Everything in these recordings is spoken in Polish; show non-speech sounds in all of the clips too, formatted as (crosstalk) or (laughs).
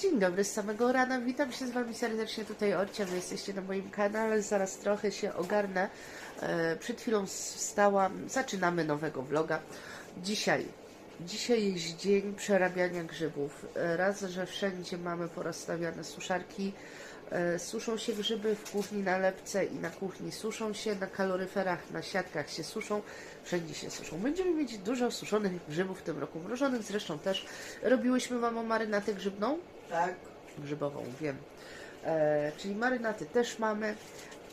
Dzień dobry z samego rana, witam się z Wami serdecznie tutaj Orcia, Wy jesteście na moim kanale, zaraz trochę się ogarnę. E, Przed chwilą wstałam, zaczynamy nowego vloga. Dzisiaj, dzisiaj jest dzień przerabiania grzybów. E, Raz, że wszędzie mamy porozstawiane suszarki, e, suszą się grzyby w kuchni na lepce i na kuchni suszą się, na kaloryferach, na siatkach się suszą, wszędzie się suszą. Będziemy mieć dużo suszonych grzybów w tym roku, mrożonych zresztą też. Robiłyśmy mamą marynatę grzybną, Tak. grzybową, wiem. E, czyli marynaty też mamy,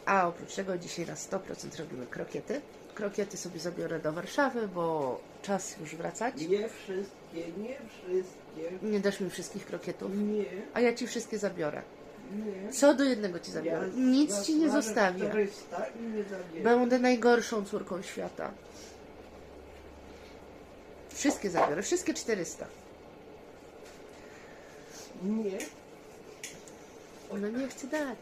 a oprócz tego dzisiaj na 100% robimy krokiety. Krokiety sobie zabiorę do Warszawy, bo czas już wracać. Nie wszystkie, nie wszystkie. Nie dasz mi wszystkich krokietów, Nie, a ja ci wszystkie zabiorę. nie. Co do jednego ci zabiorę. Nic ci nie zostawię. 400 i nie. Będę najgorszą córką świata. Wszystkie zabiorę, wszystkie 400. Nie. No nie chcę dać.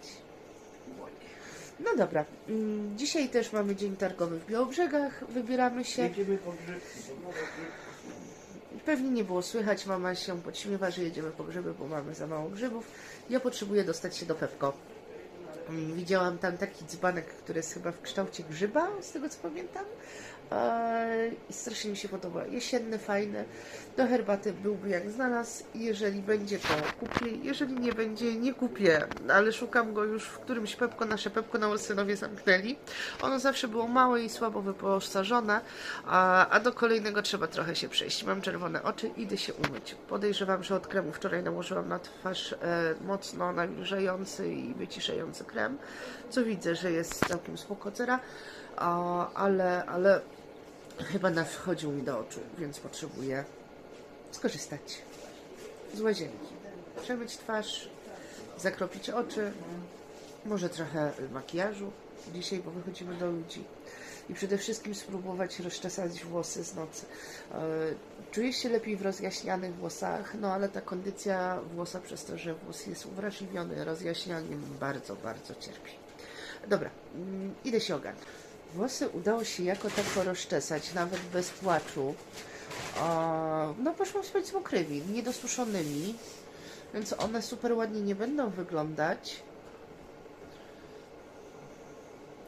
No dobra, mm, dzisiaj też mamy dzień targowy w Białobrzegach, wybieramy się. Jedziemy po grzybki. bo Pewnie nie było słychać, mama się podśmiewa, że jedziemy po grzyby, bo mamy za mało grzybów. Ja potrzebuję dostać się do Pepko. Mm, Widziałam tam taki dzbanek, który jest chyba w kształcie grzyba, z tego co pamiętam. I strasznie mi się podoba. Jesienny, fajny. Do herbaty byłby jak znalazł. Jeżeli będzie, to kupię. Jeżeli nie będzie, nie kupię. Ale szukam go już w którymś Pepko. Nasze Pepko na Olsynowie zamknęli. Ono zawsze było małe i słabo wyposażone, a, a do kolejnego trzeba trochę się przejść. Mam czerwone oczy, idę się umyć. Podejrzewam, że od kremu wczoraj nałożyłam na twarz e, mocno nawilżający i wyciszający krem, co widzę, że jest całkiem spoko cera, a, ale, ale chyba wchodził mi do oczu, więc potrzebuję skorzystać z łazienki. Przemyć twarz, zakropić oczy, może trochę makijażu dzisiaj, bo wychodzimy do ludzi. I przede wszystkim spróbować rozczesać włosy z nocy. E, Czuję się lepiej w rozjaśnianych włosach, no ale ta kondycja włosa przez to, że włos jest uwrażliwiony rozjaśnianiem bardzo, bardzo cierpi. Dobra, mm, idę się ogarnąć. Włosy udało się jako tako rozczesać, nawet bez płaczu. No poszłam spać z mokrymi, niedosuszonymi, więc one super ładnie nie będą wyglądać.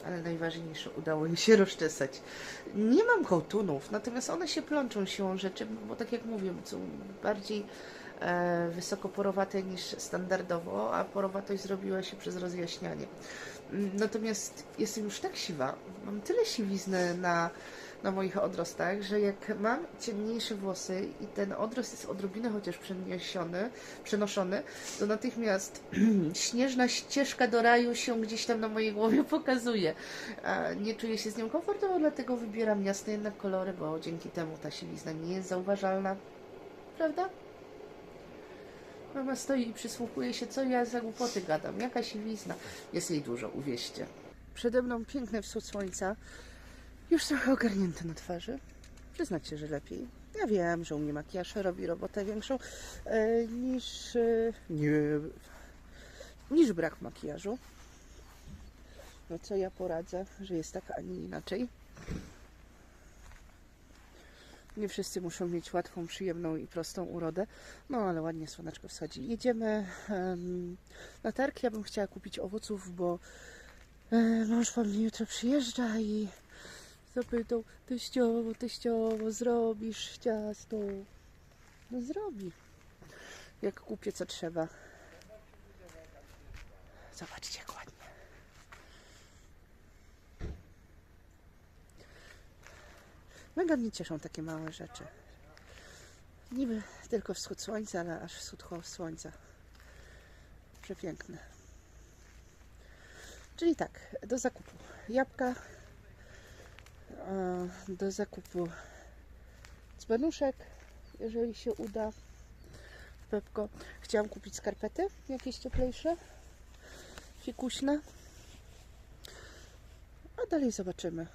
Ale najważniejsze, udało mi się (laughs) rozczesać. Nie mam kołtunów, natomiast one się plączą siłą rzeczy, bo tak jak mówię, są bardziej wysoko porowate niż standardowo, a porowatość zrobiła się przez rozjaśnianie. Mm, Natomiast jestem już tak siwa, mam tyle siwizny na, na moich odrostach, że jak mam ciemniejsze włosy i ten odrost jest odrobinę chociaż przeniesiony, przenoszony, to natychmiast (clears throat) śnieżna ścieżka do raju się gdzieś tam na mojej głowie (laughs) pokazuje. Nie czuję się z nią komfortowo, dlatego wybieram jasne jednak kolory, bo dzięki temu ta siwizna nie jest zauważalna. Prawda? Mama stoi i przysłuchuje się, co ja za głupoty gadam. Jaka siwizna. Jest jej dużo, uwierzcie. Przede mną piękny wschód słońca. Już trochę ogarnięte na twarzy. Przyznacie, że lepiej. Ja wiem, że u mnie makijaż robi robotę większą e, niż, e, nie, niż brak makijażu. No co ja poradzę, że jest tak, a nie inaczej. Nie wszyscy muszą mieć łatwą, przyjemną i prostą urodę. No ale ładnie słoneczko wschodzi. Jedziemy em, na targ. Ja bym chciała kupić owoców, bo e, mąż po mnie jutro przyjeżdża i zapytał, teściowo, teściowo, zrobisz ciasto? No zrobi. Jak kupię co trzeba. Zobaczcie jak Mega mnie cieszą takie małe rzeczy. Niby tylko wschód słońca, ale aż wschód słońca. Przepiękne. Czyli tak, do zakupu jabłka, do zakupu dzbanuszek, jeżeli się uda. Pepko. Chciałam kupić skarpety jakieś cieplejsze, fikuśne. A dalej zobaczymy.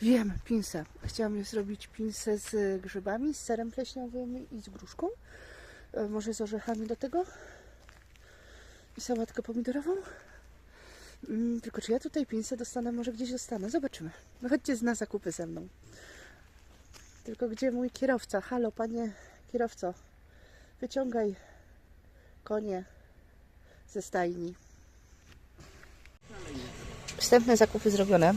Wiem, pinsa. Chciałam zrobić pinsę z grzybami, z serem pleśniowym i z gruszką. E, Może z orzechami do tego. I sałatkę pomidorową. Mm, Tylko czy ja tutaj pinsę dostanę? Może gdzieś dostanę. Zobaczymy. No chodźcie na zakupy ze mną. Tylko gdzie mój kierowca? Halo, panie kierowco. Wyciągaj konie ze stajni. Wstępne zakupy zrobione.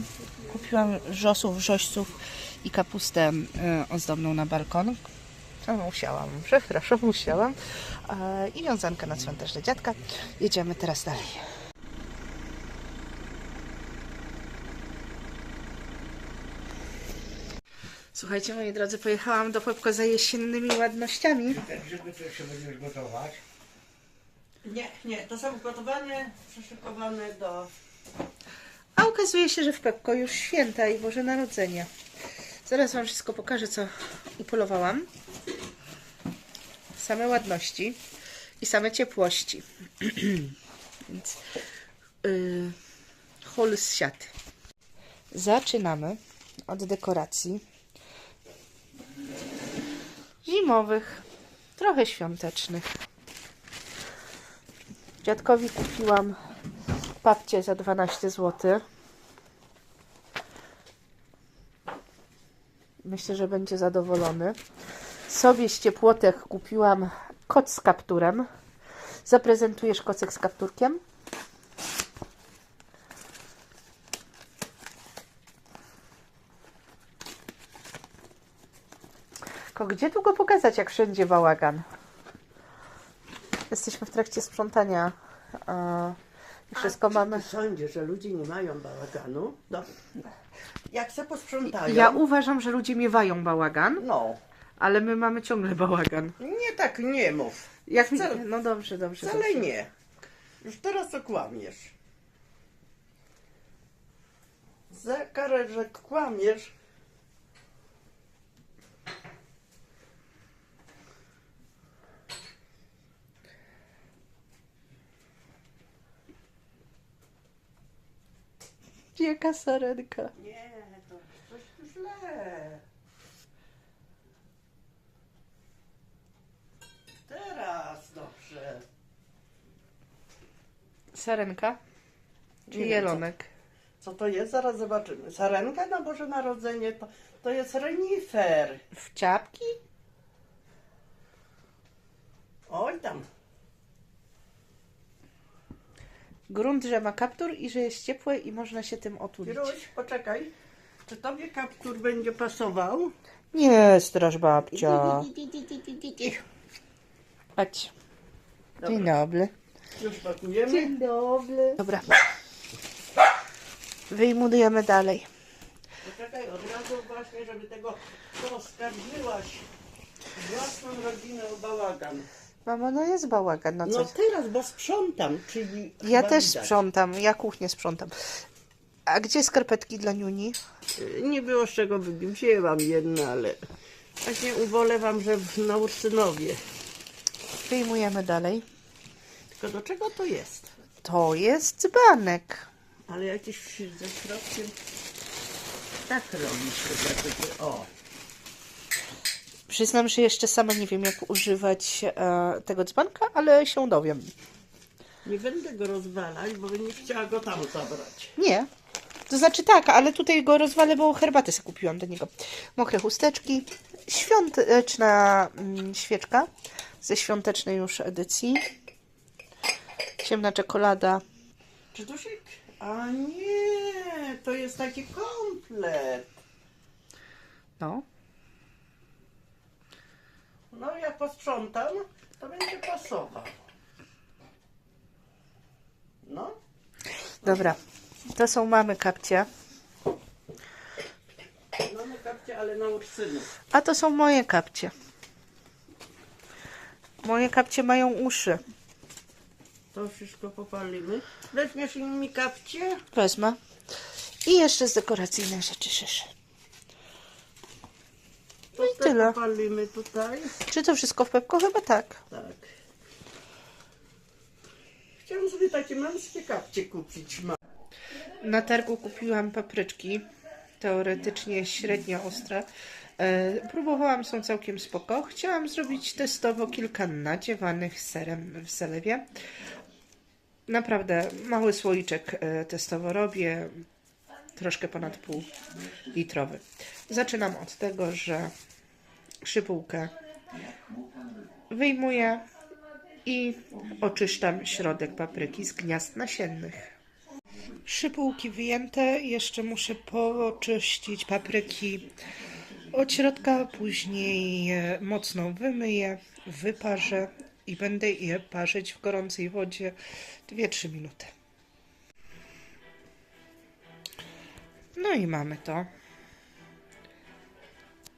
Kupiłam żosów, wrzośców i kapustę e, ozdobną na balkon. No, musiałam, przepraszam, musiałam. E, I wiązankę na cmentarz dla dziadka. Jedziemy teraz dalej. Słuchajcie, moi drodzy, pojechałam do Pepko za jesiennymi ładnościami. Te grzyby to jeszcze będziesz gotować? Nie, nie, to są gotowane, przeszykowane do... A okazuje się, że w Pepko już święta i Boże Narodzenie. Zaraz Wam wszystko pokażę, co upolowałam. Same ładności i same ciepłości. (clears throat) Więc yy, hol z siaty. Zaczynamy od dekoracji zimowych, trochę świątecznych. Dziadkowi kupiłam papcie za 12 zł. Myślę, że będzie zadowolony. Sobie z ciepłotek kupiłam koc z kapturem. Zaprezentujesz kocek z kapturkiem? Tylko gdzie tu go pokazać, jak wszędzie bałagan? Jesteśmy w trakcie sprzątania wszystko mamy. Ty sądzisz, że ludzie nie mają bałaganu? No. Jak se posprzątają? Ja uważam, że ludzie miewają bałagan, No. ale my mamy ciągle bałagan. Nie tak nie mów. Jak mi... Wcale- No dobrze, dobrze. Wcale dobrze. nie. Już teraz to kłamiesz. Za karę, że kłamiesz. Jaka sarenka. Nie, to coś tu źle. Teraz dobrze. Sarenka? Czy Nie wiem, jelonek? Co to jest? Zaraz zobaczymy. Sarenka na Boże Narodzenie to, to jest renifer. W ciapki? Oj tam. Grunt, że ma kaptur i że jest ciepłe i można się tym otulić. Kiruś, poczekaj. Czy tobie kaptur będzie pasował? Nie, straż babcia. Chodź. Dzień Dobra. dobry. Już pakujemy. dobry. Dobra. Wyjmujemy dalej. Poczekaj, od razu właśnie, żeby tego co oskarżyłaś własną rodzinę o bałagan. Mamo, no jest bałagan, no co? No teraz, bo sprzątam, czyli ja chyba też widać. sprzątam, ja kuchnię sprzątam. A gdzie skarpetki dla Niuni? Nie było z czego wybić. Wzięłam jedno, ale właśnie ubolewam, że w- na Ursynowie. Wyjmujemy dalej. Tylko do czego to jest? To jest dzbanek. Ale jakiś ze środkiem tak robisz chyba, żeby... O, Przyznam, że jeszcze sama nie wiem, jak używać e, tego dzbanka, ale się dowiem. nie będę go rozwalać, bo bym nie chciała go tam zabrać. Nie. To znaczy tak, ale tutaj go rozwalę, bo herbatę sobie kupiłam do niego. Mokre chusteczki, świąteczna mm, świeczka ze świątecznej już edycji. Ciemna czekolada. Czy to się... A nie, to jest taki komplet. No. No jak posprzątam, to będzie pasował. No, Dobra. To są mamy kapcie. mamy kapcie, ale na Ursynów. A to są moje kapcie. Moje kapcie mają uszy. To wszystko popalimy. Weźmiesz mi kapcie? Wezmę. I jeszcze z dekoracyjnych rzeczy szysz. To i te tyle. popalimy tutaj. Czy to wszystko w Pepko? Chyba tak. Tak. Chciałam sobie takie męskie kapcie kupić. Ma. Na targu kupiłam papryczki, teoretycznie średnio ostre. E, próbowałam, są całkiem spoko. Chciałam zrobić testowo kilka nadziewanych serem w zalewie. Naprawdę mały słoiczek e, testowo robię, troszkę ponad pół litrowy. Zaczynam od tego, że szypułkę wyjmuję i oczyszczam środek papryki z gniazd nasiennych. Szypułki wyjęte, jeszcze muszę poczyścić papryki od środka, później mocno wymyję, wyparzę i będę je parzyć w gorącej wodzie 2-3 minuty. No i mamy to.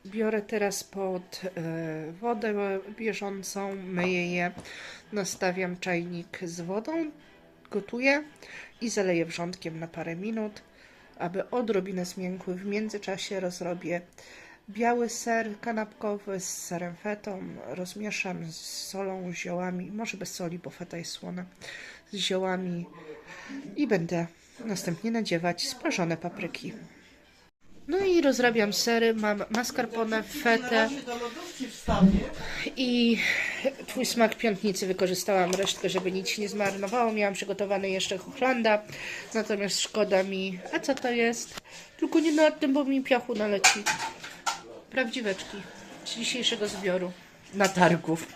Biorę teraz pod e, wodę bieżącą, myję je, nastawiam czajnik z wodą, gotuję i zaleję wrzątkiem na parę minut, aby odrobinę zmiękły. W międzyczasie rozrobię biały ser kanapkowy z serem fetą, rozmieszam z solą, ziołami, może bez soli, bo feta jest słona, z ziołami i będę następnie nadziewać sprażone papryki. No i rozrabiam sery, mam mascarpone, fetę i twój smak piątnicy wykorzystałam resztkę, żeby nic nie zmarnowało. Miałam przygotowany jeszcze hochlanda, natomiast szkoda mi. A co to jest? Tylko nie nad tym, bo mi piachu naleci. Prawdziweczki z dzisiejszego zbioru na targów.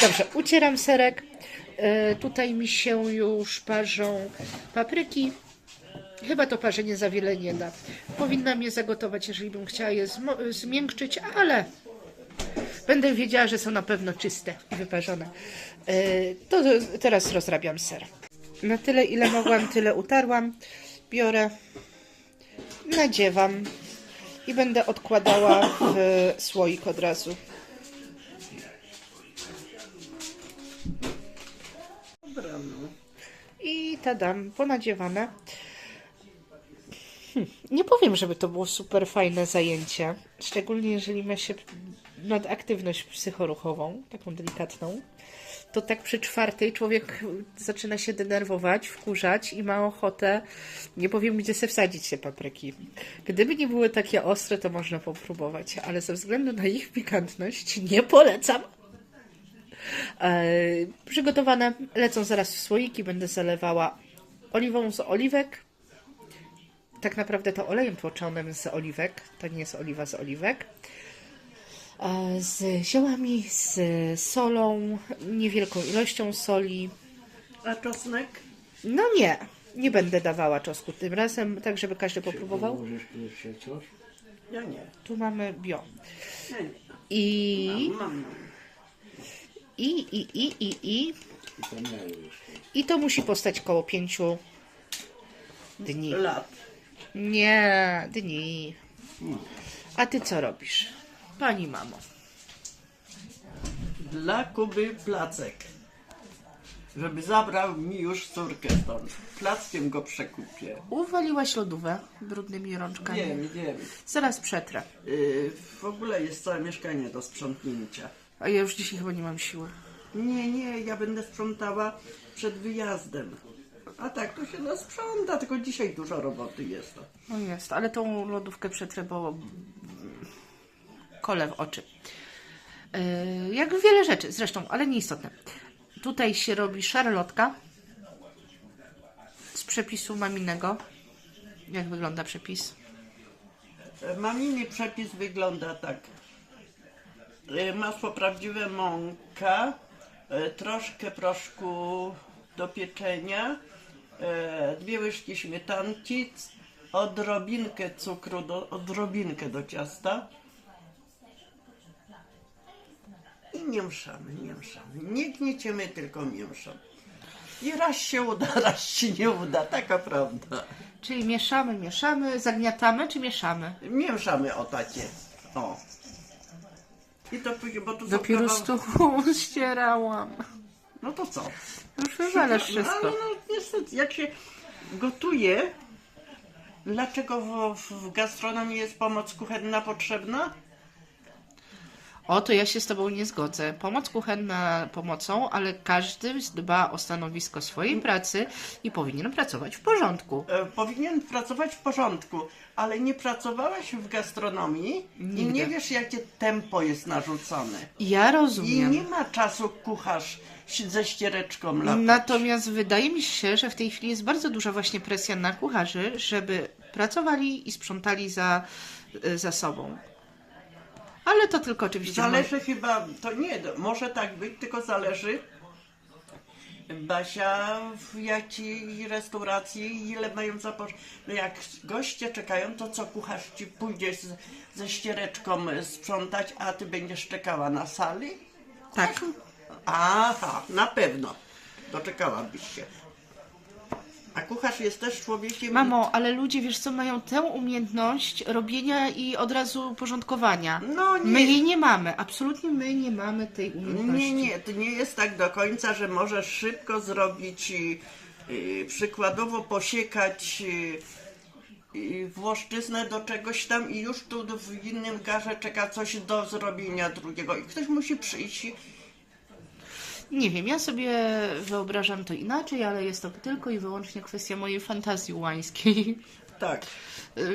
Dobrze, ucieram serek. E, tutaj mi się już parzą papryki. Chyba to parzenie za wiele nie da. Powinnam je zagotować, jeżeli bym chciała je zmiękczyć, ale będę wiedziała, że są na pewno czyste i wyparzone. E, To teraz rozrabiam ser. Na tyle, ile mogłam, tyle utarłam. Biorę, nadziewam i będę odkładała w słoik od razu. I tadam, ponadziewane. Hm, nie powiem, żeby to było super fajne zajęcie. Szczególnie jeżeli ma się nadaktywność psychoruchową, taką delikatną. To tak przy czwartej człowiek zaczyna się denerwować, wkurzać i ma ochotę, nie powiem gdzie se wsadzić te papryki. Gdyby nie były takie ostre, to można popróbować, ale ze względu na ich pikantność nie polecam. E, przygotowane lecą zaraz w słoiki. Będę zalewała oliwą z oliwek. Tak naprawdę to olejem tłoczonym z oliwek. To nie jest oliwa z oliwek. E, z ziołami, z solą, niewielką ilością soli. A czosnek? No nie, nie będę dawała czosnku tym razem, tak żeby każdy popróbował. Możesz jeszcze coś? Ja nie. Tu mamy bio. Ja nie. I, Mam, mam. I, i, i, i, i. I to musi postać koło pięciu dni. Lat. Nie, dni. A ty co robisz? Pani mamo. Dla Kuby placek. Żeby zabrał mi już córkę stąd. Plackiem go przekupię. Uwaliłaś lodówę brudnymi rączkami. Wiem, wiem. Zaraz przetrę. Yy, w ogóle jest całe mieszkanie do sprzątnięcia. A ja już dzisiaj chyba nie mam siły. Nie, nie, ja będę sprzątała przed wyjazdem. A tak, to się no sprząta, tylko dzisiaj dużo roboty jest. No jest, ale tą lodówkę przetrę, bo kole w oczy. Yy, jak wiele rzeczy, zresztą, ale nieistotne. Tutaj się robi szarlotka z przepisu maminego. Jak wygląda przepis? E, Maminy przepis wygląda tak. E, Masło prawdziwe, mąka, e, troszkę proszku do pieczenia, e, dwie łyżki śmietanki, odrobinkę cukru, do, odrobinkę do ciasta. I mieszamy, mieszamy. Nie gnieciemy, tylko mieszamy. I raz się uda, (laughs) raz się nie uda, taka prawda. Czyli mieszamy, mieszamy, zagniatamy czy mieszamy? Mieszamy o takie. O. I to bo tu są Dopiero kawał- stół (laughs) ścierałam. No to co? Już wywalasz wszystko. ale no niestety, jak się gotuje, dlaczego w, w gastronomii jest pomoc kuchenna potrzebna? O, to ja się z Tobą nie zgodzę. Pomoc kuchenna pomocą, ale każdy dba o stanowisko swojej pracy i powinien pracować w porządku. E, powinien pracować w porządku, ale nie pracowałeś w gastronomii i Nigdy. nie wiesz, jakie tempo jest narzucone. Ja I rozumiem. nie ma czasu kucharz ze ściereczką latać. Natomiast wydaje mi się, że w tej chwili jest bardzo duża właśnie presja na kucharzy, żeby pracowali i sprzątali za, za sobą. Ale to tylko oczywiście... Zależy chyba, to nie, może tak być, tylko zależy Basia w jakiej restauracji, ile mają zapoż... No jak goście czekają, to co kucharz ci pójdzie z, ze ściereczką sprzątać, a ty będziesz czekała na sali? Tak. Aha, na pewno. Doczekałabyś się. A kucharz jest też człowiekiem... Mamo, ale ludzie, wiesz co, mają tę umiejętność robienia i od razu porządkowania. No nie. My jej nie mamy, absolutnie my nie mamy tej umiejętności. Nie, nie, to nie jest tak do końca, że możesz szybko zrobić, y, y, przykładowo posiekać y, y, włoszczyznę do czegoś tam i już tu w innym garze czeka coś do zrobienia drugiego i ktoś musi przyjść. Nie wiem, ja sobie wyobrażam to inaczej, ale jest to tylko i wyłącznie kwestia mojej fantazji łańskiej. (laughs) Tak.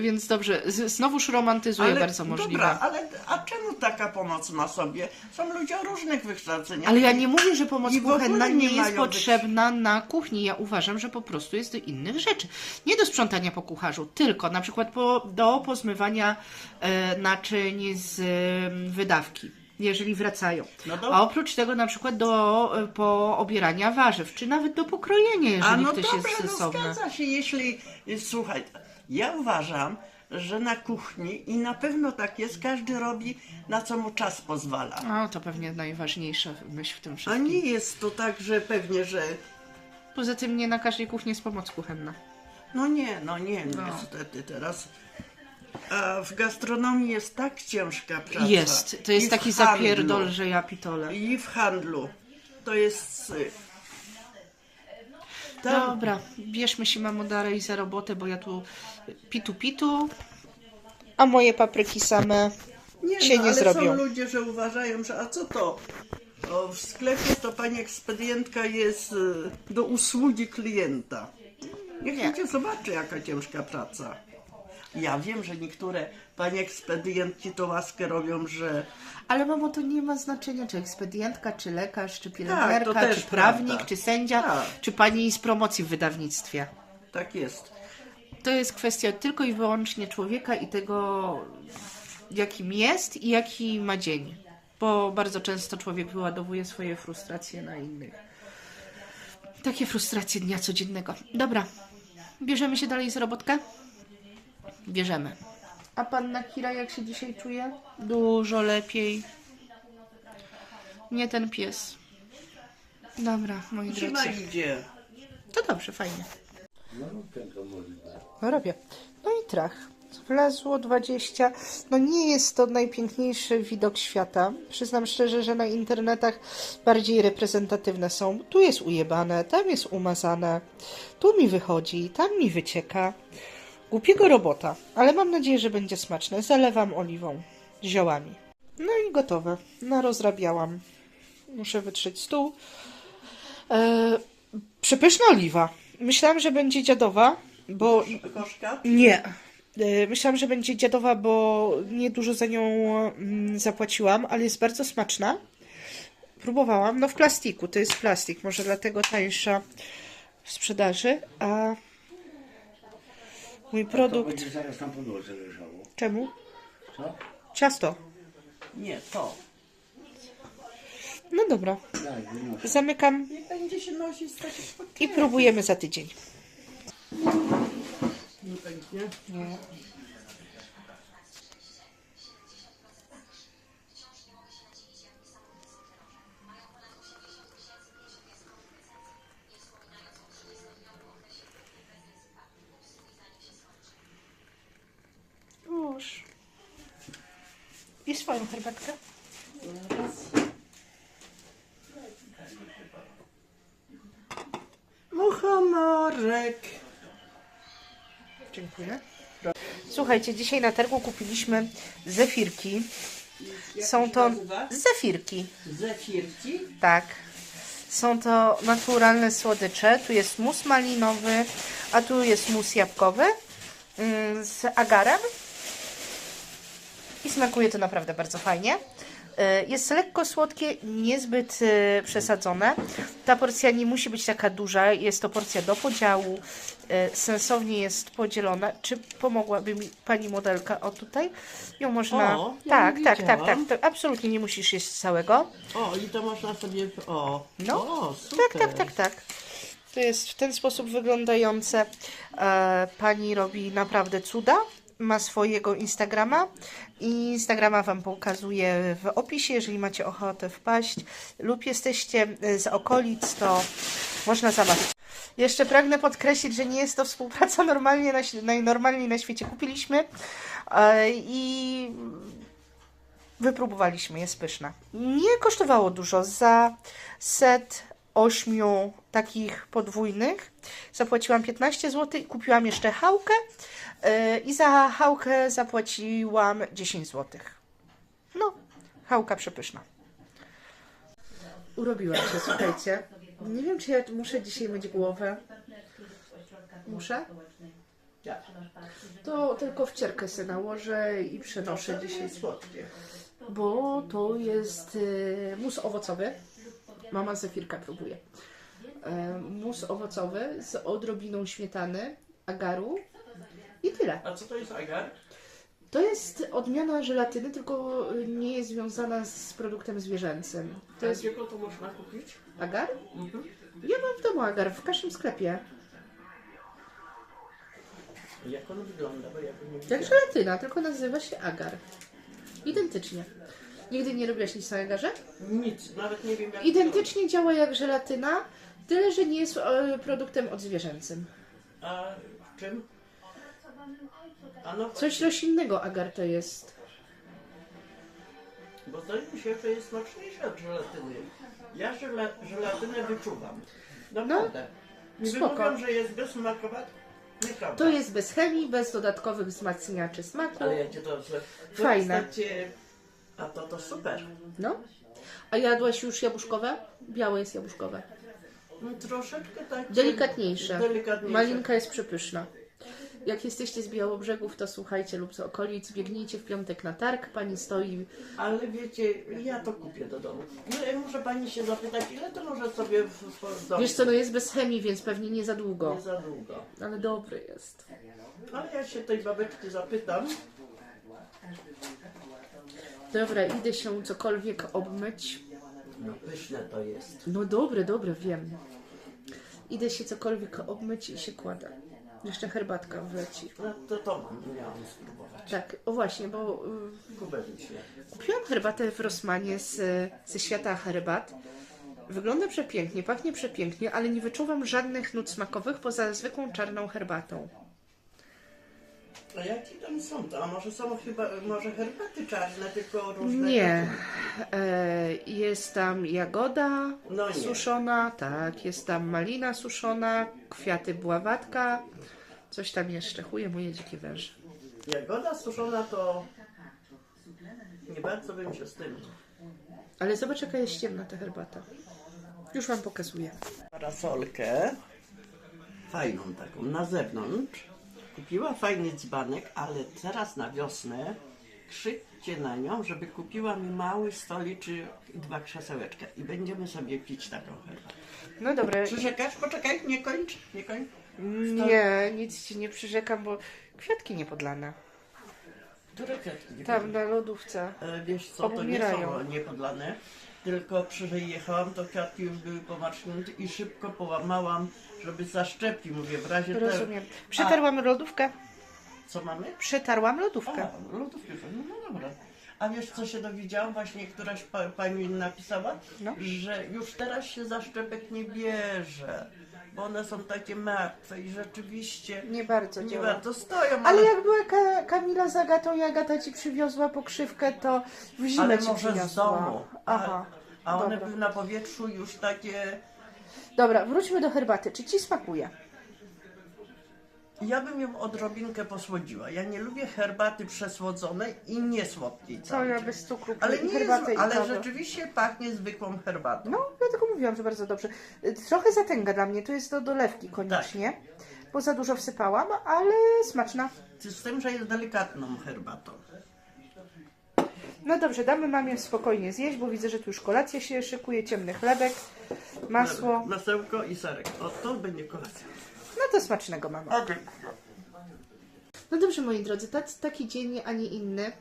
Więc dobrze, znowuż romantyzuję bardzo możliwe. Dobra, ale a czemu taka pomoc na sobie? Są ludzie o różnych wykształceniach. Ale ja nie mówię, że pomoc kuchenna nie nie jest być- potrzebna na kuchni. Ja uważam, że po prostu jest do innych rzeczy. Nie do sprzątania po kucharzu, tylko na przykład po, do pozmywania e, naczyń z e, wydawki. Jeżeli wracają. No dobra. A oprócz tego na przykład do e, po obierania warzyw, czy nawet do pokrojenia, jeżeli A no ktoś dobra, jest no stosowny. zgadza się, jeśli, słuchaj, ja uważam, że na kuchni i na pewno tak jest, każdy robi na co mu czas pozwala. No, to pewnie najważniejsza myśl w tym A wszystkim. nie jest to tak, że pewnie, że Poza tym nie na każdej kuchni jest pomoc kuchenna. no nie, no nie, No. niestety teraz. A w gastronomii jest tak ciężka praca. Jest. To I jest w taki handlu, zapierdol, że ja pitole. I w handlu. To jest syf. Tam, Dobra, bierzmy się mamo dalej za robotę, bo ja tu pitu pitu, a moje papryki same się no, nie ale zrobią. są ludzie, że uważają, że a co to? O, w sklepie to pani ekspedientka jest y, do usługi klienta. Niech Nie. ludzie zobaczy, jaka ciężka praca. Ja wiem, że niektóre panie ekspedientki to łaskę robią, że Ale mamo, to nie ma znaczenia, czy ekspedientka, czy lekarz, czy pielęgniarka, Tak, to też czy prawnik, prawda. czy sędzia, Tak. czy pani z promocji w wydawnictwie. tak jest. To jest kwestia tylko i wyłącznie człowieka i tego, jakim jest i jaki ma dzień. Bo bardzo często człowiek wyładowuje swoje frustracje na innych. Takie frustracje dnia codziennego. Dobra, bierzemy się dalej z robotkę? Bierzemy. A panna Kira jak się dzisiaj czuje? Dużo lepiej. Nie ten pies. Dobra, moi drodzy. idzie. To dobrze, fajnie. No możliwe. No robię. No i trach. Wlazło 20. No nie jest to najpiękniejszy widok świata. Przyznam szczerze, że na internetach bardziej reprezentatywne są. Tu jest ujebane, tam jest umazane, tu mi wychodzi, tam mi wycieka. Głupiego robota, ale mam nadzieję, że będzie smaczne. Zalewam oliwą, ziołami. No i gotowe. Narozrabiałam. Muszę wytrzeć stół. Eee, przepyszna oliwa. Myślałam, że będzie dziadowa, bo Koszka? nie. E, Myślałam, że będzie dziadowa, bo niedużo za nią mm, zapłaciłam, ale jest bardzo smaczna. Próbowałam. No w plastiku, to jest plastik, może dlatego tańsza w sprzedaży, a mój To produkt... będzie zaraz na podłodze leżało. Czemu? Co? Ciasto. Nie, to. No dobra. Daj, wynoszę. Zamykam Nie będzie się nosić z takich i próbujemy za tydzień. Nie będzie. Nie. Swoją herbatkę? Muchomorek. Dziękuję. Słuchajcie, dzisiaj na targu kupiliśmy zefirki. Są to zefirki. Zefirki. Tak. Są to naturalne słodycze. Tu jest mus malinowy, a tu jest mus jabłkowy mm, z agarem. Smakuje to naprawdę bardzo fajnie. E, Jest lekko słodkie, niezbyt e, przesadzone. Ta porcja nie musi być taka duża, jest to porcja do podziału, e, sensownie jest podzielona. Czy pomogłaby mi pani modelka? O tutaj ją można. O, ja tak, tak, tak, tak. To absolutnie nie musisz jeść całego. O, i to można sobie. O, No, o super. Tak, tak, tak, tak. To jest w ten sposób wyglądające. Pani robi naprawdę cuda. Ma swojego Instagrama. Instagrama Wam pokazuję w opisie, jeżeli macie ochotę wpaść lub jesteście e, z okolic, to można zamawiać. Jeszcze pragnę podkreślić, że nie jest to współpraca (laughs) normalnie na, najnormalniej na świecie. Kupiliśmy e, i wypróbowaliśmy, jest pyszna. Nie kosztowało dużo. Za set ośmiu takich podwójnych zapłaciłam 15 zł i kupiłam jeszcze chałkę i za chałkę zapłaciłam 10 zł. No, chałka przepyszna. Urobiłam się, słuchajcie. Nie wiem, czy ja muszę dzisiaj myć głowę. Muszę? To tylko wcierkę sobie nałożę i przenoszę dzisiaj. Słodkie. Bo to jest e, mus owocowy. Mama zefirka próbuje. E, mus owocowy z odrobiną śmietany, agaru i tyle. A co to jest agar? To jest odmiana żelatyny, tylko e, nie jest związana z produktem zwierzęcym. To jest Gdzie go to można kupić? agar? Mhm. Ja mam w domu agar, w każdym sklepie. Jak on wygląda? Bo ja nie Jak żelatyna, tylko nazywa się agar. Identycznie. Nigdy nie robiłaś nic na agarze? Nic, nawet nie wiem jak. Identycznie działa jak żelatyna, tyle że nie jest e, produktem odzwierzęcym. A w czym? No, Coś roślinnego agar to jest. bo zdaje mi się, że jest smaczniejsza od żelatyny. Ja żela, żelatynę wyczuwam. Naprawdę. Nie spoko. wymawiam, że jest bezsmakowa. Nieprawda. To jest bez chemii, bez dodatkowych wzmacniaczy smaku. Ale to... to Fajne. A to to super. No. A jadłaś już jabłuszkowe? Białe jest jabłuszkowe. No, troszeczkę tak... Delikatniejsze. Delikatniejsze. Malinka jest przepyszna. Jak jesteście z Białobrzegów, to słuchajcie lub z okolic, biegnijcie w piątek na targ. Pani stoi. Ale wiecie, ja to kupię do domu. Ile, może pani się zapytać, ile to może sobie w, w domu? Wiesz co, no jest bez chemii, więc pewnie nie za długo. Nie za długo. Ale dobry jest. Ale ja się tej babeczki zapytam. Dobra, idę się cokolwiek obmyć. No pyszne to jest. No dobre, dobre, wiem. Idę się cokolwiek obmyć i się kładę. Jeszcze herbatka wleci. No to to mam, miałam spróbować. Tak, o właśnie, bo y, kupiłam herbatę w Rossmanie z, ze świata herbat. Wygląda przepięknie, pachnie przepięknie, ale nie wyczuwam żadnych nut smakowych poza zwykłą czarną herbatą. A jakie tam są to? A może są chyba, może herbaty czarne, tylko różne... Nie. E, jest tam jagoda No nie. suszona, tak, jest tam malina suszona, kwiaty bławatka, coś tam jeszcze, chuje moje dzikie węże. Jagoda suszona to... Nie bardzo bym się z tym... Ale zobacz jaka jest ciemna ta herbata. Już Wam pokazuję. Parasolkę. Fajną taką, na zewnątrz. Kupiła fajny dzbanek, ale teraz na wiosnę krzyczcie na nią, żeby kupiła mi mały stolik czy dwa krzesełeczka i będziemy sobie pić taką herbatę. No dobra, Przyrzekasz? Poczekaj, nie kończ, nie kończ. nie, nic Ci nie przyrzekam, bo kwiatki niepodlane. Które kwiatki? nie Tam na lodówce. E, Wiesz co, to nie Obumierają. są niepodlane, tylko przyjechałam, to kwiatki już były pomacznięte i szybko połamałam, żeby zaszczepić, mówię, w razie te- Rozumiem. Przetarłam lodówkę. Co mamy? Przetarłam lodówkę. A, lodówkę, no, no dobra. A wiesz co się dowiedziałam? Właśnie któraś pa, pani napisała, No. że już teraz się zaszczepek nie bierze, bo one są takie martwe i rzeczywiście Nie bardzo nie działa. bardzo stoją. Ale jak była Ka- Kamila z Agatą i Agata Ci przywiozła pokrzywkę, to w zimę ale Ci może z przyniosła. domu. Aha. A, a one dobra. były na powietrzu już takie... Dobra, wróćmy do herbaty. Czy Ci smakuje? Ja bym ją odrobinkę posłodziła. Ja nie lubię herbaty przesłodzone i niesłodkiej Co ja bez cukru Ale, nie jest, i ale rzeczywiście pachnie zwykłą herbatą. No, dlatego mówiłam, że bardzo dobrze. Y, Trochę zatęga dla mnie, to jest do dolewki koniecznie, bo za dużo wsypałam, ale smaczna. Z tym, że jest delikatną herbatą. No dobrze, damy mamie spokojnie zjeść, bo widzę, że tu już kolacja się szykuje, ciemny chlebek, masło. Masełko i serek. O, to będzie kolacja. No to smacznego, mama. No dobrze, moi drodzy, tac, taki dzień, a nie inny.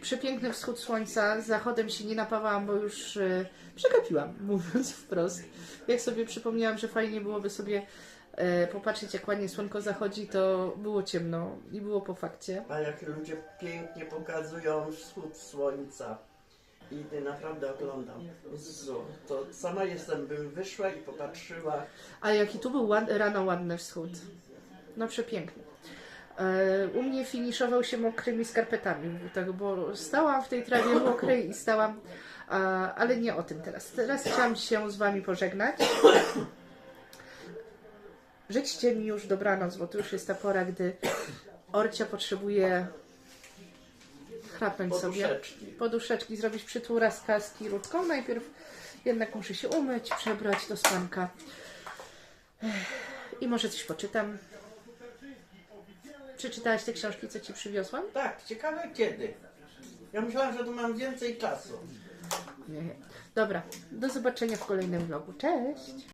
Przepiękny wschód słońca. Zachodem się nie napawałam, bo już e, przegapiłam, (laughs) mówiąc wprost. Jak sobie przypomniałam, że fajnie byłoby sobie e, popatrzeć, jak ładnie słonko zachodzi, to było ciemno i było po fakcie. A jak ludzie pięknie pokazują wschód słońca. I naprawdę oglądam. To sama jestem, bym wyszła i popatrzyła. A jaki tu był ład, rano ładny wschód. No przepiękny. E, U mnie finiszował się mokrymi skarpetami, tak, bo stałam w tej trawie mokrej i stałam, ale nie o tym teraz. Teraz chciałam się z Wami pożegnać. Życzcie mi już dobranoc, bo to już jest ta pora, gdy Orcia potrzebuje chrapnąć sobie Poduszeczki. zrobić przytura z kaski rutką. Najpierw jednak muszę się umyć, przebrać do spanka. I może coś poczytam. Przeczytałaś te książki, co Ci przywiozłam? Tak, ciekawe kiedy. Ja myślałam, że tu mam więcej czasu. Nie. Dobra, do zobaczenia w kolejnym vlogu. Cześć!